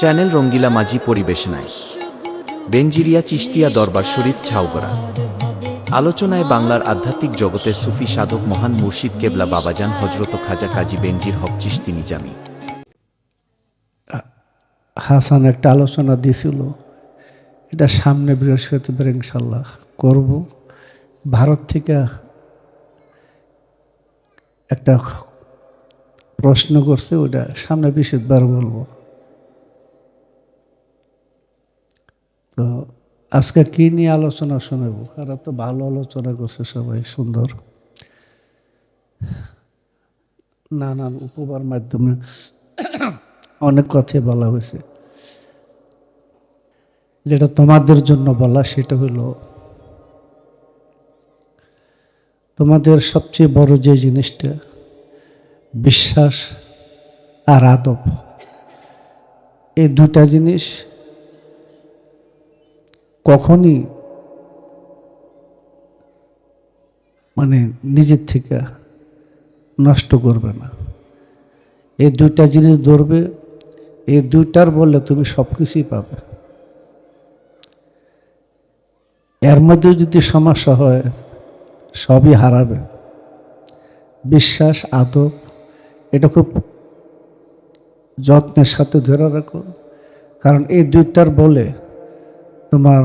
Channel রঙ্গিলা মাঝি পরিবেশনায় বেঞ্জিরিয়া চিস্তিয়া দরবার শরীফ, ছাউগড়া। আলোচনায় বাংলার আধ্যাত্মিক জগতের সুফি সাধক মহান মুর্শিদ কেবলা বাবাজান হজরত খাজা কাজী বেঞ্জির হক চিস্তি নিজামী। হাসান, একটা আলোচনা দিছিল। এটা সামনে বৃহস্পতিবার ইনশাল্লাহ করব। ভারত থেকে একটা প্রশ্ন করছে ওটা সামনে বিশেষবার বলব। তো আজকে কি নিয়ে আলোচনা শোনাবো? এরা তো ভালো আলোচনা করছে সবাই, সুন্দর। নানান উপবার মাধ্যমে অনেক কথাই বলা হয়েছে। যেটা তোমাদের জন্য বলা, সেটা হলো, তোমাদের সবচেয়ে বড় যে জিনিসটা, বিশ্বাস আর আদব। এই দুটা জিনিস কখনই মানে নিজের থেকে নষ্ট করবে না। এই দুইটা জিনিস ধরবে এই দুইটার বললে তুমি সব কিছুই পাবে। এর মধ্যেও যদি সমস্যা হয়, সবই হারাবে। বিশ্বাস, আদব, এটা খুব যত্নের সাথে ধরে রাখো। কারণ এই দুইটার বলে তোমার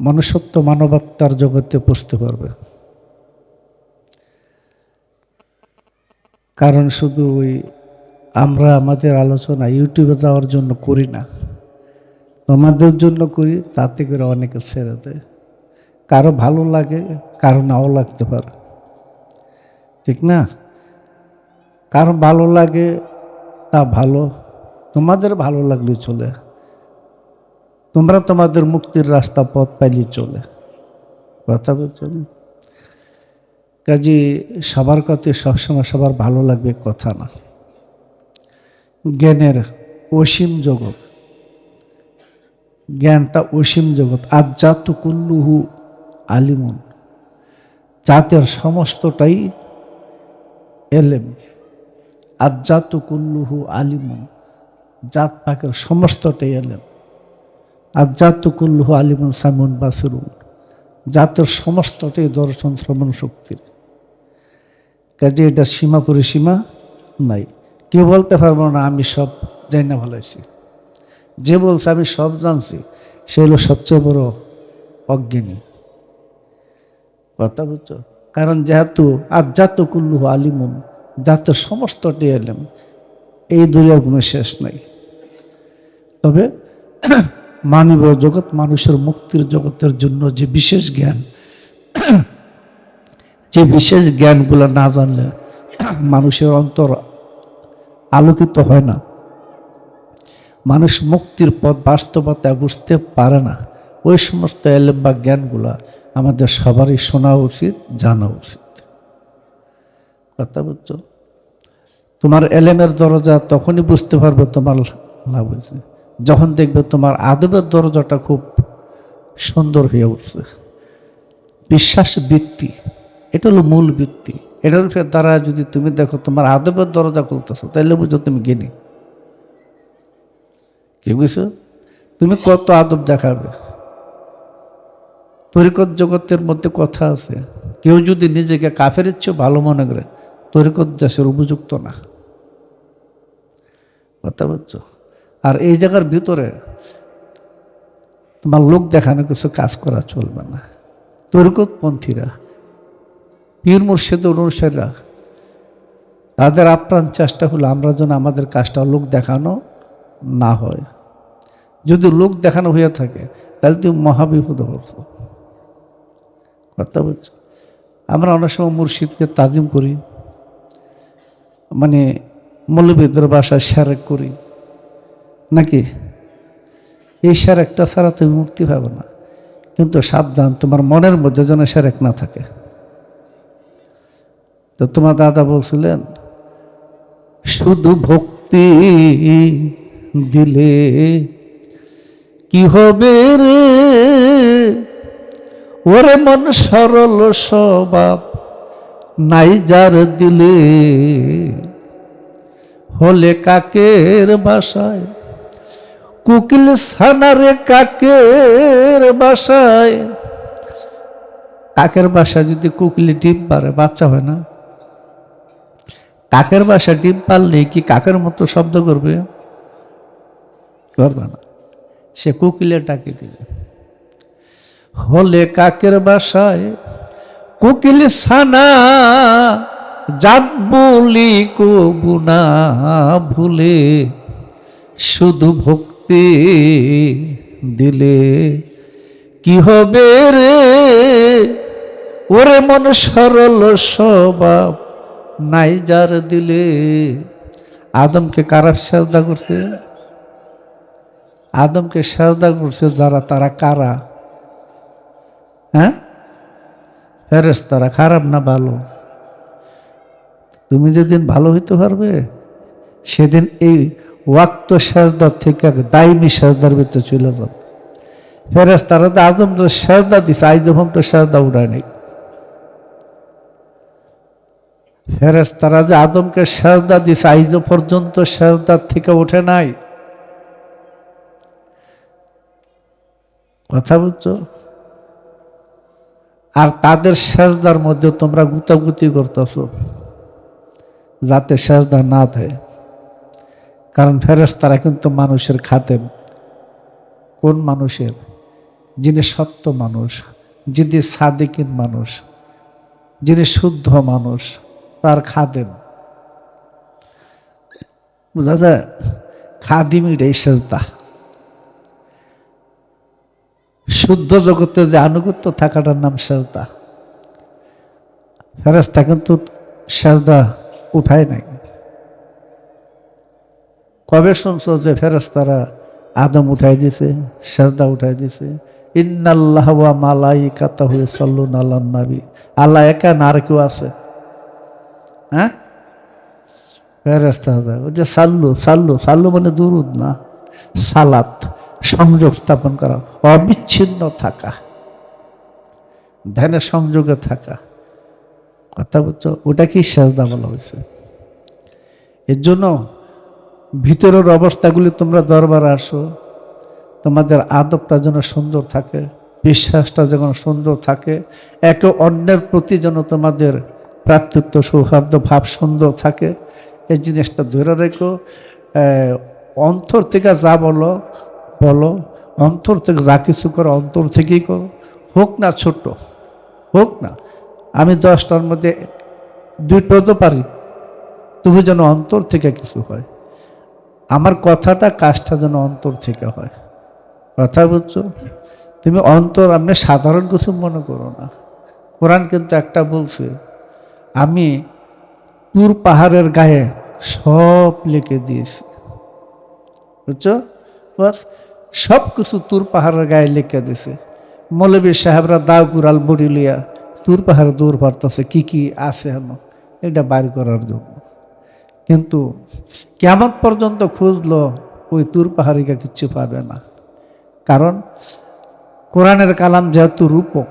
মনুষ্যত্ব মানবাত্মার জগতে পুষতে পারবে। কারণ শুধু ওই আমরা আমাদের আলোচনা ইউটিউবে যাওয়ার জন্য করি না। তোমাদের জন্য করি, তাতে করে অনেকে ছেড়ে দেয়। কারও ভালো লাগে, কারও নাও লাগতে পারে। ঠিক না? কারও ভালো লাগে, তা ভালো। তোমাদের ভালো লাগলে চলে। তোমরা তোমাদের মুক্তির রাস্তা পথ পাইলে চলে। কথা বলছো না? কাজে সবার কথা সবসময় সবার ভালো লাগবে কথা না। জ্ঞানের অসীম জগৎ। জ্ঞানটা অসীম জগৎ। আজ্জাত কুল্লুহু আলিমন। জাতের সমস্তটাই এলেম। আজ্জাত কুল্লুহু আলিমন। জাত পাকের সমস্তটাই এলেম। আজ্জাত কুল্লুহু আলিমন সামুন বাসরুন। জাতের সমস্তটাই দর্শন শ্রবণ শক্তির। কাজে এটা সীমা পরিসীমা নাই। কেউ বলতে পারব না, আমি সব জানি না ভালো আছি। যে বলছে, আমি সব জানছি, সে হলো সবচেয়ে বড় অজ্ঞানী। কথা বুঝছ? কারণ যেহেতু আজ্জাত কুল্লু আলিমুন যাতে সমস্তটি এলেম এই দুনিয়ার কোনো শেষ নাই। তবে মানব জগৎ, মানুষের মুক্তির জগতের জন্য যে বিশেষ জ্ঞান, যে বিশেষ জ্ঞানগুলো না জানলে মানুষের অন্তর আলোকিত হয় না। মানুষ মুক্তির পথ, বাস্তবতা বুঝতে পারে না। ওই সমস্ত এলেম বা জ্ঞানগুলা আমাদের সবারই শোনা উচিত, জানা উচিত। কথা বুঝছ তোমার এলেমের দরজা তখনই বুঝতে পারবে, তোমার লাভ হয়েছে। যখন দেখবে তোমার আদবের দরজাটা খুব সুন্দর হয়ে উঠছে। বিশ্বাস বৃত্তি এটা হলো মূল বৃত্তি এটার দ্বারা যদি তুমি দেখো তোমার আদবের দরজা খুলতেছো তাহলে বুঝো তুমি জ্ঞানী। কি বুঝছ তুমি কত আদব দেখাবে? তরিকত জগতের মধ্যে কথা আছে। কেউ যদি নিজেকে কাফের চেয়েও ভালো মনে করে, তরিকত দেশের উপযুক্ত না। কথা বলছো আর এই জায়গার ভিতরে তোমার লোক দেখানো কিছু কাজ করা চলবে না। তরিকত পন্থীরা পীর মুর্শিদের অনুসারীরা, তাদের আপ্রাণ চেষ্টা হলো আমরা যেন আমাদের কাজটা লোক দেখানো না হয়। যদি লোক দেখানো হয়ে থাকে, তাহলে তুমি মহাবিপদে পড়ছো কথা বলছো? আমরা অনেক সময় মুর্শিদকে তাজিম করি মানে মৌলবীদের বাসায় সেরেক করি। নাকি? এই একটা ছাড়া তুমি মুক্তি পাবে না। কিন্তু সাবধান, তোমার মনের মধ্যে যেন সেরেক না থাকে। তো তোমার দাদা বলছিলেন, শুধু ভক্তি দিলে কি হবে রে? ওরে মন সরল স্বভাব নাই যার দিলে। হলে কাকের বাসায় কুকিল সানারে কাকের বাসায়। কাকের বাসায় যদি কুকিলি ডিম পারে, বাচ্চা হয় না? কাকের বাসায় ডিম পারলে কি কাকের মতো শব্দ করবে? করবে না। সে কুকিলের ডাকে দিবে। হলে কাকের বাসায় কোকিল সানা, জাত বলি কবু না ভুলে, শুধু ভক্তি দিলে কি হবে রে? ওরে মন সরল স্বভাব নাই যার দিলে। আদমকে কারা সাজদা করছে? আদমকে সাজদা করছে যারা তারা কারা? হ্যাঁ? ফেরেস তারা খারাপ না ভালো? তুমি যেদিন ভালো হইতে পারবে, সেদিন এই ওয়াক্ত সাজদার থেকে দায়মি সাজদার ভিতরে চলে যাবে। ফেরেস তারা তো আদম তো সাজদা দিছে, আই যখন তো সাজদা উড়ায় নেই। ফেরেস তারা যে আদমকে সাজদা দিছে আইজ পর্যন্ত সাজদার থেকে ওঠে নাই। কথা বলছো আর তাদের সেজদার মধ্যে তোমরা গুতাগুতি করতেছ, যাতে সেজদা না দেয়। কারণ ফেরেশতারা কিন্তু মানুষের খাতেন কোন মানুষের? যিনি সত্য মানুষ, যিনি সাদিকিন মানুষ, যিনি শুদ্ধ মানুষ, তার খাদেম। বুঝা যায় খাদিমির এই শুদ্ধ জগতে যে আনুগত্য থাকাটার নাম সেজদা ফেরেস্তা কিন্তু সেজদা উঠায় নাই। কবে শুনছো যে ফেরেস্তারা আদম উঠাই দিছে সেজদা উঠাই দিছে। ইন্নাল্লাহ ওয়া মালাইকাতাহু সাল্লুন আলান নবী। আল্লাহ একা না আর কেউ আছে। হ্যাঁ? ফেরেস্তা ওই যে সাল্লু সাল্লু সাল্লু মানে দুরুদ না? সালাত, সংযোগ স্থাপন করা। অবিচ্ছিন্ন থাকা। ধ্যানের সংযোগে থাকা। কথা বলছো? ওটা কি সেজদা বলা হয়েছে? এর জন্য ভিতরের অবস্থাগুলি তোমরা দরবারে আসো। তোমাদের আদবটা যেন সুন্দর থাকে, বিশ্বাসটা যেন সুন্দর থাকে, একে অন্যের প্রতি যেন তোমাদের প্রাতৃত্ব সৌহার্দ্য, ভাব সুন্দর থাকে। এই জিনিসটা ধরে রেখো। অন্তর থেকে যা বলো বলো। অন্তর থেকে যা কিছু করো, অন্তর থেকেই করো। হোক না ছোট হোক না। আমি দশটার মধ্যে দুইটো তো পারি। তুমি যেন অন্তর থেকে কিছু হয়। আমার কথাটা কাজটা যেন অন্তর থেকে হয়। কথা বুঝছ? তুমি অন্তর, আপনি সাধারণ কিছু মনে করো না। কোরআন কিন্তু একটা বলছে, আমি তুর পাহাড়ের গায়ে সব লিখে দিয়েছি। বুঝছ? বাস সব কিছু তুর পাহাড়ের গায়ে লিখে দিয়েছে। মৌলবী সাহেবরা দাও কুড়াল বড়ি লিয়া তুর পাহাড়ে দূর পারতেছে কি কি আছে হেন এটা বাইর করার জন্য। কিন্তু কেমন পর্যন্ত খুঁজলো ওই তুর পাহাড়িকে কিচ্ছু পাবে না। কারণ কোরআনের কালাম যেহেতু রূপক,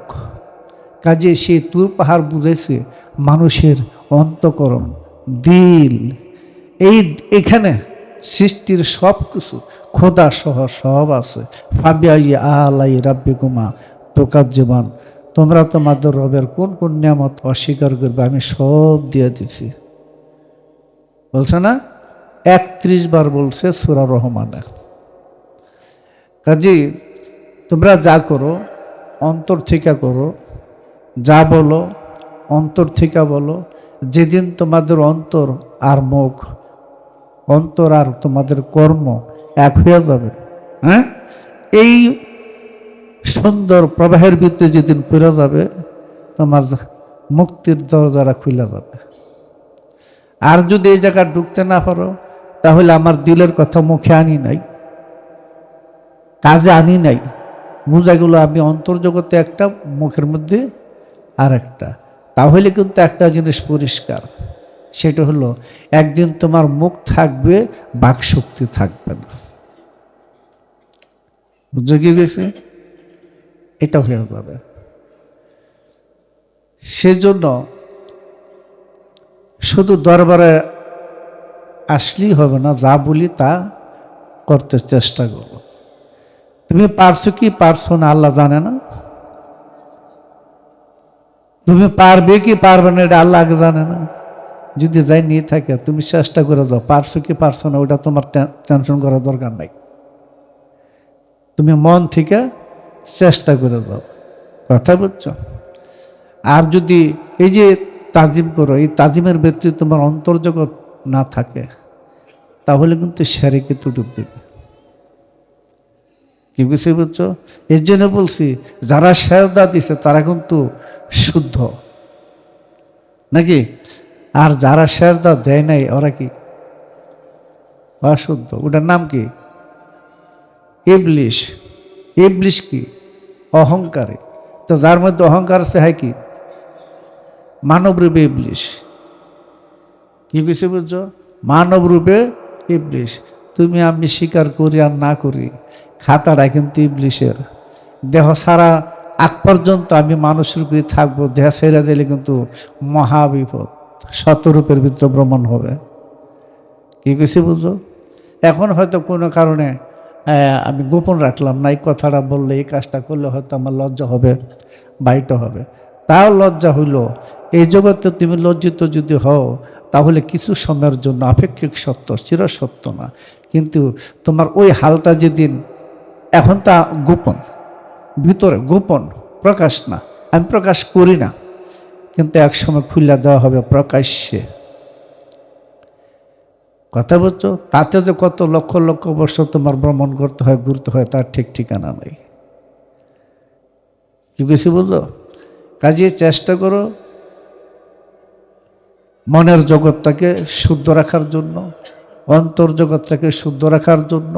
কাজে সেই তুর পাহাড় বুঝেছে মানুষের অন্তকরণ, দিল। এই এখানে সৃষ্টির সব কিছু খোদা সহ সব আছে। ফাবিয়াই আলাই রাব্বি কুমা তোকার জীবন তোমরা তোমাদের রবের কোন কোন নিয়ামত অস্বীকার করবে আমি সব দিয়ে দিছি। বলছে না? একত্রিশ বার বলছে সুরা রহমানে কাজী, তোমরা যা করো, অন্তর থেকে করো, যা বলো, অন্তর থেকে বলো, যেদিন তোমাদের অন্তর আর মুখ, অন্তর আর তোমাদের কর্ম এক হয়ে যাবে হ্যাঁ? এই সুন্দর প্রবাহের ভিতরে যেদিন ফিরে যাবে, তোমার মুক্তির দরজারা খুলে যাবে। আর যদি এই জায়গা ঢুকতে না পারো, তাহলে আমার দিলের কথা মুখে আনি নাই, কাজে আনি নাই। বোঝা গেল আমি অন্তর্জগতে একটা, মুখের মধ্যে আর একটা তাহলে কিন্তু একটা জিনিস পরিষ্কার, সেটা হলো একদিন তোমার মুখ থাকবে বাক শক্তি থাকবে না। বুঝে গেছে? এটা হয়ে যাবে। সেজন্য শুধু দরবারে আসলেই হবে না, যা বলি তা করতে চেষ্টা করব। তুমি পারছ কি? পারছ না, আল্লাহ জানে না। তুমি পারবে কি, পারবে না, এটা আল্লাহ আগে জানে না। যদি যাই নিয়ে থাকে, তুমি চেষ্টা করে দাও, পারছ কি, পারছ না, ওটা তোমার টেনশন করার দরকার নাই। তুমি মন থেকে চেষ্টা করে দাও। কথা বুঝছ আর যদি এই যে তাজিম করো, এই তাজিমের ব্যক্তি তোমার অন্তর্জগৎ না থাকে, তাহলে কিন্তু সেরেকে তুটুপ দেবে। কি বুঝতে বুঝছ? এর জন্য বলছি, যারা সেরদা দিছে, তারা কিন্তু শুদ্ধ। নাকি? আর যারা সেরদা দেয় নাই, ওরা কি? অশুদ্ধ। ওটার নাম কি? ইবলিশ। ইবলিশ কি? অহংকারে। তো যার মধ্যে অহংকার আছে, হয় কি? মানব রূপে ইবলিশ। কি বুঝতে বুঝছ? মানব রূপে ইবলিশ। তুমি আমি স্বীকার করি আর না করি, খাতাটা কিন্তু ইবলিশের। দেহ সারা আগ পর্যন্ত আমি মানুষ রূপে থাকব, দেহ ছেড়ে দিলে কিন্তু মহাবিপদ শতরূপের ভিতরে ভ্রমণ হবে। কি কিছু বুঝো এখন হয়তো কোনো কারণে আমি গোপন রাখলাম না, এই কথাটা বললে, এই কাজটা করলে হয়তো আমার লজ্জা হবে বাইট হবে। তাও লজ্জা হইল। এই জগতে তুমি লজ্জিত যদি হও, তাহলে কিছু সময়ের জন্য আপেক্ষিক সত্য, চির সত্য না। কিন্তু তোমার ওই হালটা যেদিন, এখন তা গোপন, ভিতরে গোপন, প্রকাশ না। আমি প্রকাশ করি না। কিন্তু একসময় খুলে দেওয়া হবে প্রকাশ্যে। কথা বলছো? তাতে যে কত লক্ষ লক্ষ বছর তোমার ভ্রমণ করতে হয়, ঘুরতে হয়, তার ঠিক ঠিকানা নেই। কি বেশি বুঝলো কাজে চেষ্টা করো। মনের জগৎটাকে শুদ্ধ রাখার জন্য, অন্তর জগৎটাকে শুদ্ধ রাখার জন্য।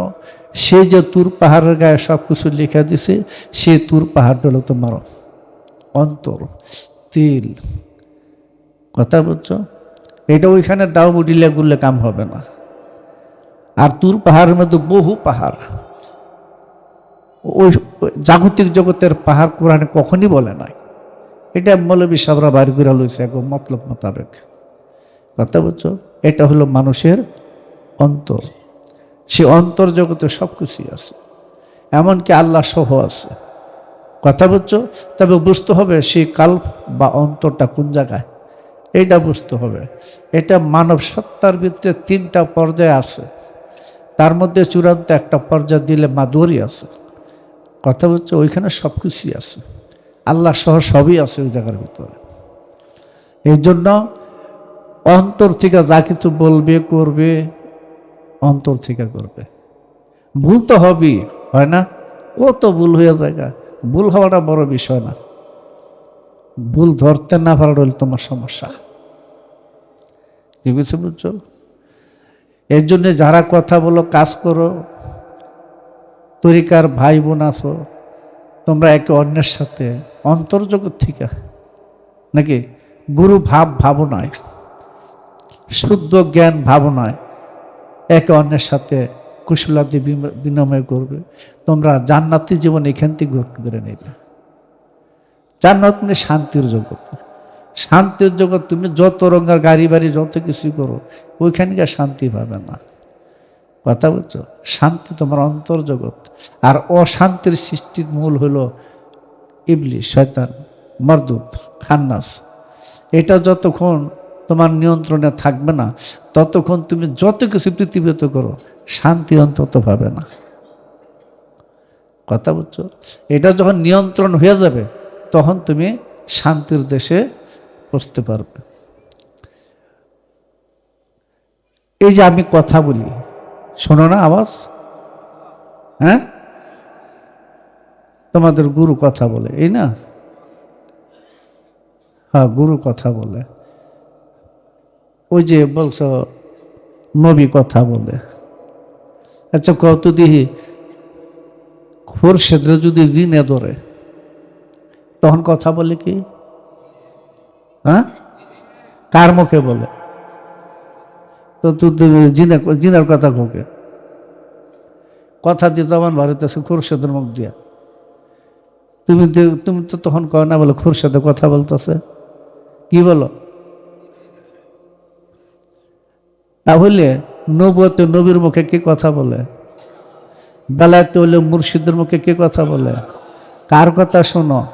সে যে তুর পাহাড়ের গায়ে সব কিছু লিখে দিছে, সে তুর পাহাড়টা হলো তোমার অন্তর, তিল। কথা বলছো এটা ওইখানে দাও বুডিলে গুললে কাম হবে না। আর তুর পাহাড়ের মধ্যে বহু পাহাড়। ওই জাগতিক জগতের পাহাড় কোরআনে কখনই বলে নাই। এটা মৌলবী সাবরা বাড়ি করে লইছে এক মতলব মোতাবেক। কথা বলছো এটা হলো মানুষের অন্তর। সে অন্তর জগতে সব কিছুই আছে। এমনকি আল্লাহ সহ আছে। কথা বলছো তবে বুঝতে হবে সেই কাল বা অন্তরটা কোন জায়গায়। এইটা বুঝতে হবে। এটা মানব সত্তার ভিতরে তিনটা পর্যায়ে আছে। তার মধ্যে চূড়ান্ত একটা পর্যায়ে দিলে মাদুয়ারি আছে। কথা বলছে ওইখানে সব কিছুই আছে। আল্লাহ সহ সবই আছে ওই জায়গার ভিতরে। এই জন্য অন্তর থেকে যা কিছু বলবে, করবে, অন্তর থেকে করবে। ভুল তো হবেই, হয় না? কত ভুল হয়ে জায়গা ভুল হওয়াটা বড় বিষয় না। ভুল ধরতে না পারা হলে তোমার সমস্যা। কি বুঝতে বুঝছ? এর জন্য যারা কথা বলো, কাজ করো, তরিকার ভাই বোন আসো তোমরা একে অন্যের সাথে অন্তর্জগৎ থেকে। নাকি গুরু ভাব ভাবনায়, শুদ্ধ জ্ঞান ভাবনায় একে অন্যের সাথে কুশলাদি বিনিময় করবে। তোমরা জান্নাতি জীবন এখান থেকে গ্রহণ করে নেবে। জান্নাত মানে শান্তির জগৎ। শান্তির জগৎ তুমি যত রঙের গাড়ি বাড়ি যত কিছুই করো ওইখানে গিয়ে শান্তি পাবে না। কথা বলছো? শান্তি তোমার অন্তর জগৎ আর অশান্তির সৃষ্টির মূল হলো ইবলি, শয়তান, মরদুত, খান্নাস, এটা যতক্ষণ তোমার নিয়ন্ত্রণে থাকবে না, ততক্ষণ তুমি যত কিছু পৃথিবীত করো, শান্তি অন্তত পাবে না। কথা বলছো এটা যখন নিয়ন্ত্রণ হয়ে যাবে, তখন তুমি শান্তির দেশে বসতে পারবে। এই যে আমি কথা বলি, শোনো না আওয়াজ? হ্যাঁ? তোমাদের গুরু কথা বলে, এই না? হ্যাঁ গুরু কথা বলে। ওই যে বলছো, নবী কথা বলে। আচ্ছা কত দিহি খোরশেদরে যদি জিনে ধরে, তখন কথা বলে কি? হ্যাঁ? কার মুখে বলে? তো তুই জিনে, জিনের কথা কোকে কথা দিয়ে তখন ভারতেছে খোরশেদের মুখ দিয়া। তুমি তুমি তো তখন কয় না বলে খোরশেদে কথা বলতেছে। কি বলো? তাহলে নবতে নবীর মুখে কি কথা বলে? বেলাতে হলে মুর্শিদের মুখে কে কথা বলে? কার কথা শোনো?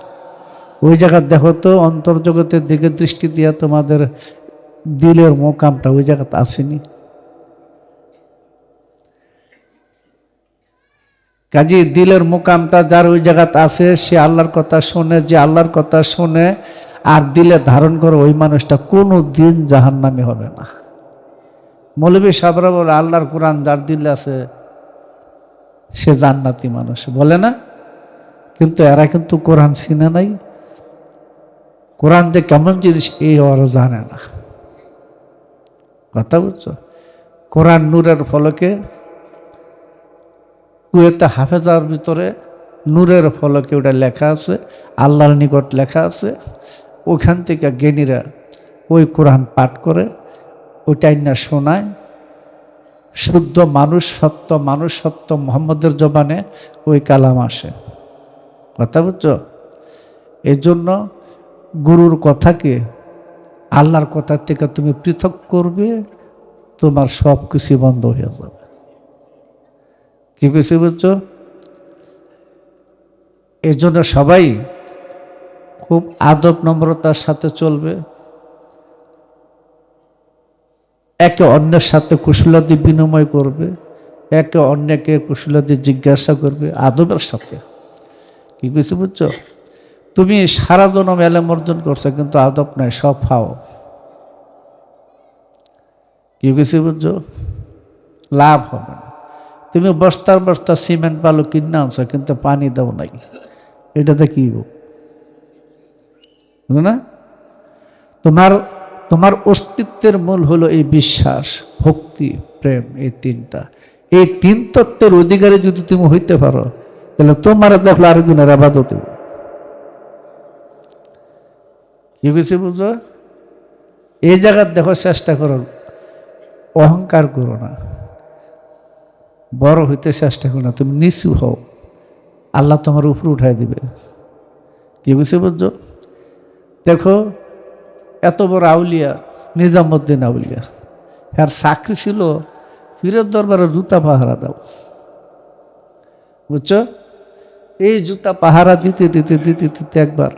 ওই জায়গা দেখো তো, অন্তর্জগতের দিকে দৃষ্টি দিয়া তোমাদের দিলের মোকামটা ওই জায়গাতে আসেনি। কাজে দিলের মোকামটা যার ওই জায়গাতে আছে, সে আল্লাহর কথা শোনে, যে আল্লাহর কথা শোনে আর দিলে ধারণ করে ওই মানুষটা কোনো দিন জাহান্নামি হবে না। মৌলবী সাবরা বলে, আল্লাহর কোরআন যার দিলে আছে, সে জান্নাতি মানুষ। বলে না? কিন্তু এরা কিন্তু কোরআন চিনে নাই। কোরআন যে কেমন জিনিস, এই ওরা জানে না। কথা বুঝছ? কোরআন নূরের ফলকে কুয়েতে হাফেজার ভিতরে নূরের ফলকে ওটা লেখা আছে, আল্লাহর নিকট লেখা আছে। ওখান থেকে জ্ঞানীরা ওই কোরআন পাঠ করে, ওইটাই না শোনায়। শুদ্ধ মানুষ, সত্য মানুষ, সত্য মোহাম্মদের জবানে ওই কালাম আসে। কথা বুঝছ? এই জন্য গুরুর কথাকে আল্লাহর কথা থেকে তুমি পৃথক করবে, তোমার সব কিছু বন্ধ হয়ে যাবে। কি কিছু বুঝছ এই জন্য সবাই খুব আদব নম্রতার সাথে চলবে। একে অন্যের সাথে কুশলাদি বিনিময় করবে, একে অন্যকে কুশলাদি জিজ্ঞাসা করবে আদবের সাথে। কি কিছু বুঝছ তুমি সারা জনম এলেম অর্জন করছ, কিন্তু আদব নাই, সব খাও কি কিছু বুঝছ লাভ হবে না। তুমি বস্তার বস্তা সিমেন্ট বালু কিনে আনছো, কিন্তু পানি দাও নাই। এটাতে কি না? তোমার তোমার অস্তিত্বের মূল হলো এই বিশ্বাস, ভক্তি, প্রেম, এই তিনটা। এই তিন তত্ত্বের অধিকারী যদি তুমি হইতে পারো, তাহলে তোমার দেখল আর আরেকজনের আবাদত দেব কি বুঝছি? বুঝো এই জায়গার দেখো চেষ্টা করো, অহংকার করো না। বড় হইতে চেষ্টা করো না, তুমি নিচু হও। আল্লাহ তোমার উপরে উঠাই দিবে। কি বুঝছি বুঝছ দেখো, এত বড় আউলিয়া, নিজামুদ্দিন আউলিয়া আর চাকরি ছিল ফিরের দরবারে জুতা পাহারা দাও। বুঝছ? এই জুতা পাহারা দিতে দিতে দিতে দিতে একবার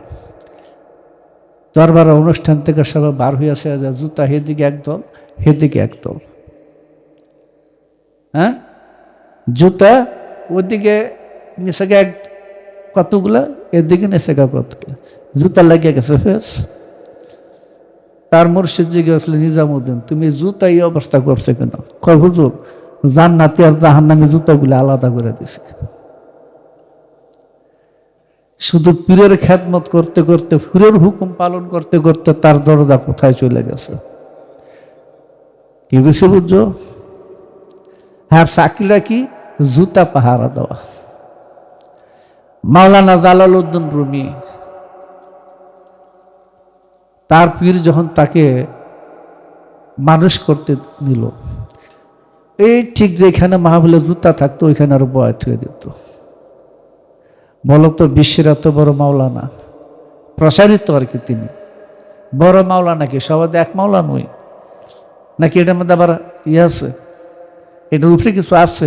দরবার অনুষ্ঠান থেকে সবাই বার হইয়াছে জুতা হেদিকে একদল হেদিকে একদল। হ্যাঁ? জুতা, ওদিকে নিচেকে এক কতগুলা, এদিকে নিচেকা কতগুলা। জুতা লাগিয়ে গেছে, ফেস। তার মুর্শিদ জিজ্ঞেস নিজামুদ্দিন, তুমি জুতা এই অবস্থা করছে কেন? কয়, হুজুর, জান্নাতি আর জাহান্নামি জুতাগুলো আলাদা করে দিছে। শুধু পীরের খ্যাতমত করতে করতে, পীরের হুকুম পালন করতে করতে তার দরজা কোথায় চলে গেছে? কি গেছে বুঝছ? হ্যাঁ চাকরিটা কি? জুতা পাহারা দেওয়া। মাওলানা জালাল উদ্দিন রুমি। তার পীর যখন তাকে মানুষ করতে নিল, এই ঠিক যেখানে মাহবুলের জুতা থাকতো, ওইখানে আরও বয় থুয়ে দিত বলতো, বিশ্বের এত বড় মাওলানা। প্রসারিত আর কি তিনি। বড় মাওলানা কি? সবাই এক মাওলা নই। নাকি এটার মধ্যে আবার ইয়ে আছে? এটার উপরে কিছু আছে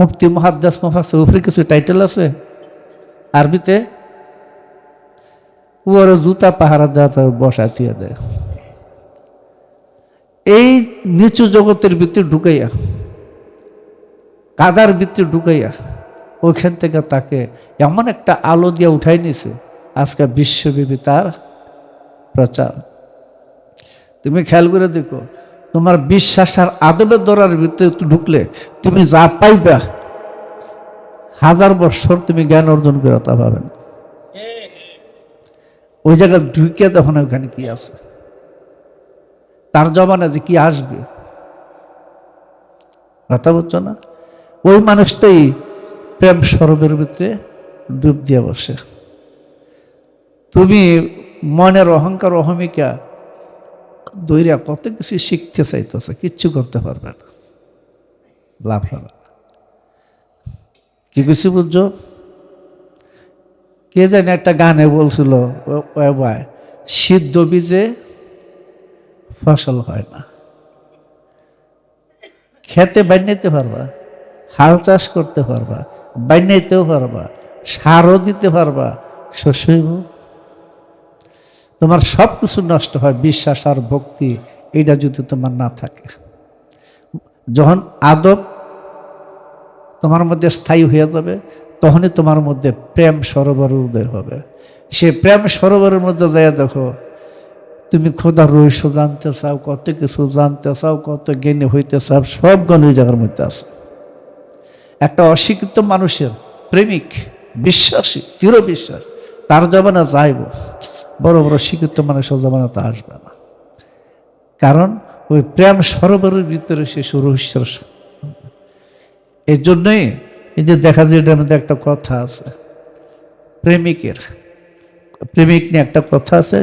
মুক্তি মহাদ্দাস মুফাসের উপরে কিছু টাইটেল আছে, আরবিতে, ওর জুতা পাহারা দেওয়া বসা দিয়ে দেয়। এই নিচু জগতের ভিতরে ঢুকাইয়া, কাদার ভিতরে ঢুকাইয়া, ওইখান থেকে তাকে এমন একটা আলো দিয়ে উঠাই নিছে, আজকে বিশ্বব্যাপী তার প্রচার। তুমি খেয়াল করে দেখো তোমার বিশ্বাস আর আদবের দরার ভিতরে ঢুকলে তুমি যা পাইবা, হাজার বছর তুমি জ্ঞান অর্জন করে তা পাবে না ওই জায়গায় ঢুকে তখন ওখানে কি আছে। তার জবানে যে কি আসবে, কথা বলছো না? ওই মানুষটাই প্রেম সরবের ভিতরে ডুব দিয়ে বসে। তুমি মনের অহংকার, অহমিকা দৈরা কত কিছু শিখতে চাইতেছে, কিচ্ছু করতে পারবে না। লাভ হবে। কি কিছু বুঝছ? কে জানি একটা গানে বলছিল সিদ্ধ বীজে ফসল হয় না। খেতে বানিয়ে পারবা, হাল চাষ করতে পারবা, বানাইতেও পারবা, সারও দিতে পারবা শস্যইব তোমার সব কিছু নষ্ট হয়, বিশ্বাস আর ভক্তি এটা যদি তোমার না থাকে। যখন আদব তোমার মধ্যে স্থায়ী হয়ে যাবে, তখনই তোমার মধ্যে প্রেম সরোবরের উদয় হবে। সে প্রেম সরোবরের মধ্যে যাইয়া দেখো, তুমি খোদার রহস্য জানতে চাও, কত কিছু জানতে চাও, কত জ্ঞানী হইতে চাও, সব জ্ঞান ওই জায়গার মধ্যে আছে। একটা অশিক্ষিত মানুষের প্রেমিক, বিশ্বাসী দৃঢ় বিশ্বাস তার জমানা যাইব। বড় বড় শিক্ষিত মানুষের জমানাতে আসবে না। কারণ ওই প্রেম সরোবরের ভিতরে সে রহস্যের এর জন্যই এই যে দেখা যায় এটার মধ্যে একটা কথা আছে, প্রেমিকের, প্রেমিক নিয়ে একটা কথা আছে